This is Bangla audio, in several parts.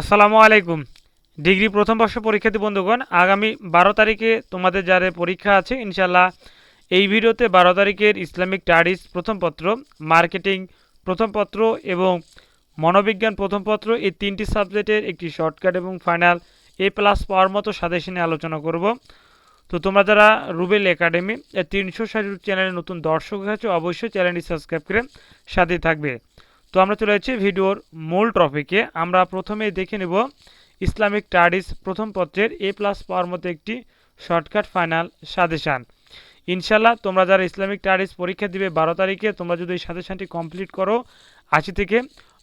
আসসালামু আলাইকুম। ডিগ্রি প্রথম বর্ষ পরীক্ষার্থী বন্ধুগণ, আগামী বারো তারিখে তোমাদের যাদের পরীক্ষা আছে ইনশাল্লাহ এই ভিডিওতে বারো তারিখের ইসলামিক স্টাডিজ প্রথম পত্র, মার্কেটিং প্রথম পত্র এবং মনোবিজ্ঞান প্রথম পত্র এই তিনটি সাবজেক্টের একটি শর্টকাট এবং ফাইনাল এ প্লাস পাওয়ার মতো সাজেশনে আলোচনা করব। তো তোমরা যারা রুবেল একাডেমি তিনশো ষাট চ্যানেলের নতুন দর্শক হয়েছে অবশ্যই চ্যানেলটি সাবস্ক্রাইব করে সাথে থাকবে। তো আমরা চলে যাচ্ছি ভিডিওর মূল টপিকে। আমরা প্রথমে দেখে নেব ইসলামিক স্টাডিজ প্রথম পত্রের এ প্লাস পাওয়ার মতো একটি শর্টকাট ফাইনাল সাজেশান। ইনশাল্লাহ তোমরা যারা ইসলামিক স্টাডিজ পরীক্ষা দিবে বারো তারিখে, তোমরা যদি এই সাজেশানটি কমপ্লিট করো, আশি থেকে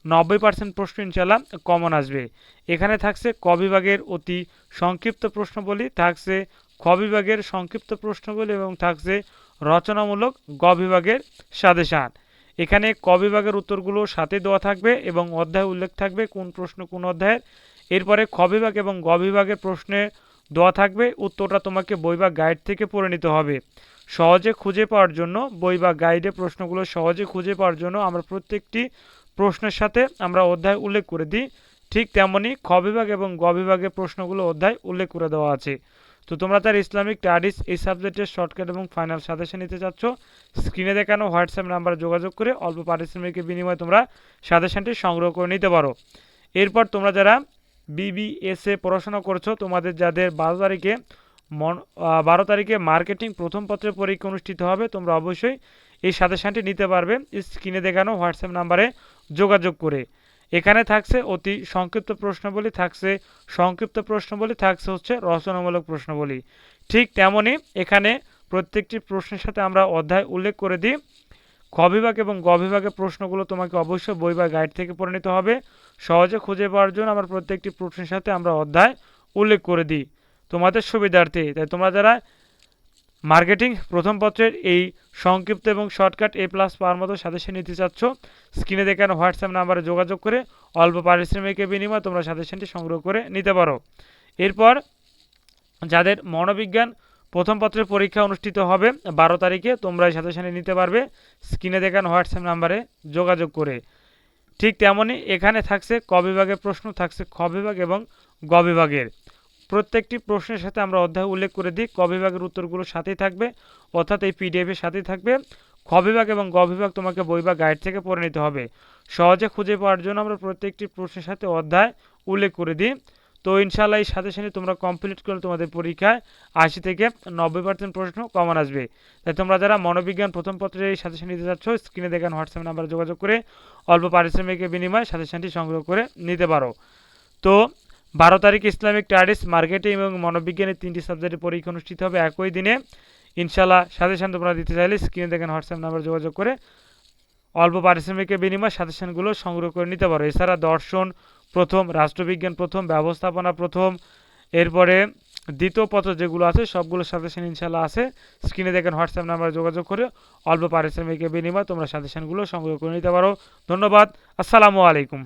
নব্বই পার্সেন্ট প্রশ্ন ইনশাল্লাহ কমন আসবে। এখানে থাকছে ক বিভাগের অতি সংক্ষিপ্ত প্রশ্নবলী, থাকছে খ বিভাগের সংক্ষিপ্ত প্রশ্নবলী এবং থাকছে রচনামূলক গ বিভাগের সাজেশান। এখানে ক বিভাগের উত্তরগুলো সাথে দেওয়া থাকবে এবং অধ্যায় উল্লেখ থাকবে কোন প্রশ্ন কোন অধ্যায়ের। এরপরে খ বিভাগ এবং গ বিভাগের প্রশ্নে দেওয়া থাকবে উত্তরটা তোমাকে বই বা গাইড থেকে পড়ে নিতে হবে। সহজে খুঁজে পাওয়ার জন্য বই বা গাইডে প্রশ্নগুলো সহজে খুঁজে পাওয়ার জন্য আমরা প্রত্যেকটি প্রশ্নের সাথে আমরা অধ্যায় উল্লেখ করে দিই। ঠিক তেমনই খ বিভাগ এবং গ বিভাগের প্রশ্নগুলো অধ্যায় উল্লেখ করে দেওয়া আছে। তো তোমরা তার ইসলামিক স্টাডিজ এই সাবজেক্টের শর্টকাট এবং ফাইনাল সাজেশন নিতে চাচ্ছ, স্ক্রিনে দেখানো হোয়াটসঅ্যাপ নাম্বারে যোগাযোগ করে অল্প পারিশ্রমিকের বিনিময়ে তোমরা সাজেশনটি সংগ্রহ করে নিতে পারো। এরপর তোমরা যারা বিবিএসএ পড়াশোনা করছ, তোমাদের যাদের বারো তারিখে মন বারো তারিখে মার্কেটিং প্রথম পত্রের পরীক্ষা অনুষ্ঠিত হবে, তোমরা অবশ্যই এই সাজেশনটি নিতে পারবে, স্ক্রিনে দেখানো হোয়াটসঅ্যাপ নাম্বারে যোগাযোগ করে। এখানে থাকছে অতি সংক্ষিপ্ত প্রশ্নবলী, থাকছে সংক্ষিপ্ত প্রশ্নবলী, থাকছে হচ্ছে রচনামূলক প্রশ্নবলী। ঠিক তেমনই এখানে প্রত্যেকটি প্রশ্নের সাথে আমরা অধ্যায় উল্লেখ করে দিই। খ বিভাগ এবং গ প্রশ্নগুলো তোমাকে অবশ্যই বই বা গাইড থেকে পড়ে নিতে হবে। সহজে খুঁজে পাওয়ার জন্য আমরা প্রত্যেকটি প্রশ্নের সাথে আমরা অধ্যায় উল্লেখ করে দিই। তোমাদের সুবিধার্থে, তাই তোমরা যারা মার্কেটিং প্রথম পত্রের এই সংক্ষিপ্ত এবং শর্টকাট এ প্লাস পাওয়ার মতো সাজেশন নিতে চাচ্ছ, স্ক্রিনে দেখানো হোয়াটসঅ্যাপ নাম্বারে যোগাযোগ করে অল্প পারিশ্রমিকের বিনিময়ে তোমরা সাজেশনটি সংগ্রহ করে নিতে পারো। এরপর যাদের মনোবিজ্ঞান প্রথম পত্রের পরীক্ষা অনুষ্ঠিত হবে, বারো তারিখে তোমরা এই সাজেশনে নিতে পারবে, স্ক্রিনে দেখানো হোয়াটসঅ্যাপ নাম্বারে যোগাযোগ করে। ঠিক তেমনই এখানে থাকছে ক বিভাগের প্রশ্ন, থাকছে খ বিভাগ এবং গ বিভাগের। প্রত্যেকটি প্রশ্নের সাথে আমরা অধ্যায় উল্লেখ করে দিই। ক বিভাগের উত্তরগুলো সাথেই থাকবে, অর্থাৎ এই পিডিএফের সাথেই থাকবে। খ বিভাগ এবং গ বিভাগ তোমাকে বই বা গাইড থেকে পড়ে নিতে হবে। সহজে খুঁজে পাওয়ার জন্য আমরা প্রত্যেকটি প্রশ্নের সাথে অধ্যায় উল্লেখ করে দিই। তো ইনশাল্লাহ এই সাথে সাথে তোমরা কমপ্লিট করলে তোমাদের পরীক্ষায় আশি থেকে নব্বই পার্সেন্ট প্রশ্ন কমন আসবে। তাই তোমরা যারা মনোবিজ্ঞান প্রথম পত্রের এই সাজেশন নিতে যাচ্ছ স্ক্রিনে দেখেন হোয়াটসঅ্যাপ নাম্বারে যোগাযোগ করে অল্প পারিশ্রমিকের বিনিময়ে সাজেশনটি সংগ্রহ করে নিতে পারো। তো বারো তারিখ ইসলামিক স্টাডিজ মার্কেটিং এবং মনোবিজ্ঞানের তিনটি সাবজেক্টের পরীক্ষা অনুষ্ঠিত হবে একই দিনে। ইনশাল্লাহ সাজেশন তোমরা দিতে চাইলে স্ক্রিনে দেখেন হোয়াটসঅ্যাপ নাম্বার যোগাযোগ করে অল্প পারিশ্রমিকের বিনিময়ে সাজেশনগুলো সংগ্রহ করে নিতে পারো। এছাড়া দর্শন প্রথম, রাষ্ট্রবিজ্ঞান প্রথম, ব্যবস্থাপনা প্রথম, এরপরে দ্বিতীয় পত্র যেগুলো আছে সবগুলো সাজেশন ইনশাল্লাহ আছে। স্ক্রিনে দেখেন হোয়াটসঅ্যাপ নাম্বারে যোগাযোগ করে অল্প পারিশ্রমিকের বিনিময়ে তোমরা সাজেশনগুলো সংগ্রহ করে নিতে পারো। ধন্যবাদ, আসসালামু আলাইকুম।